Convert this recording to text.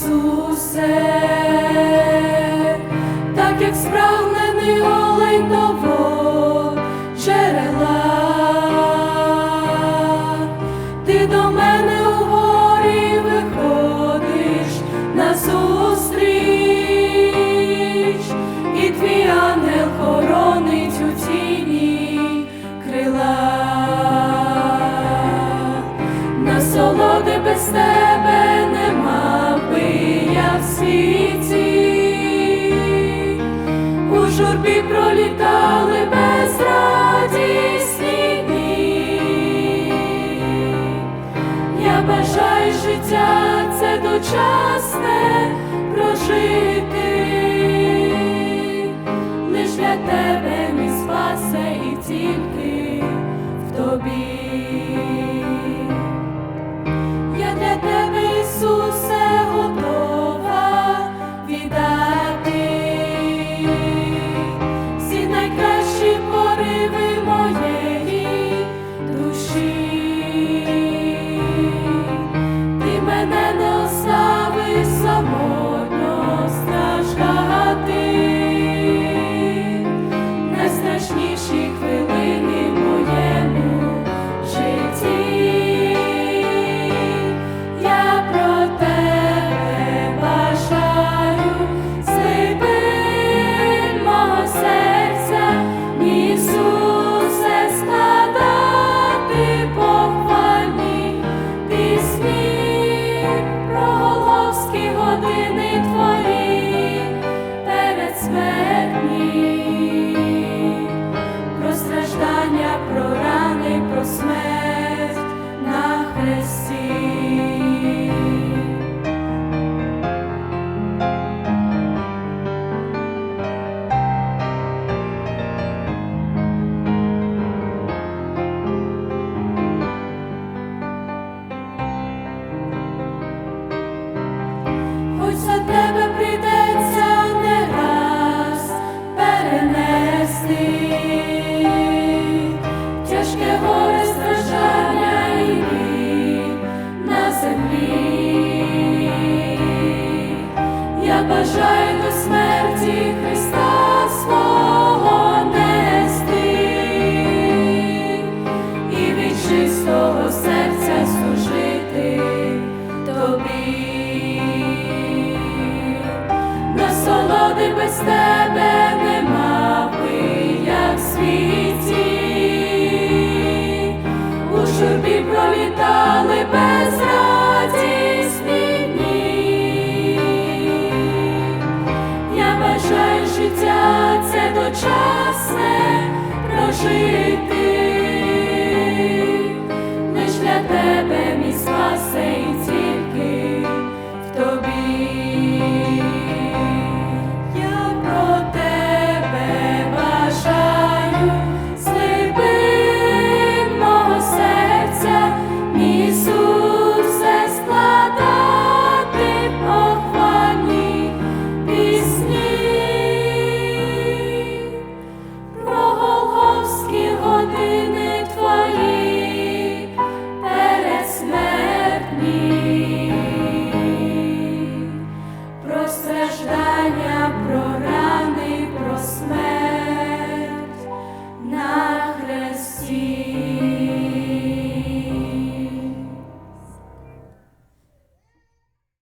Ісусе, так як справнений олень вод джерела, ти до мене у горі виходиш на назустріч, журбі за тебе прийдеться не раз перенести тяжке горе страждання на землі. Я бажаю до смерті Христа свого нести Ти без тебе нема би, як в світі, у журбі пролітали безрадісні дні. Я бажаю життя це дочасне прожити, лиш для тебе мій спасень.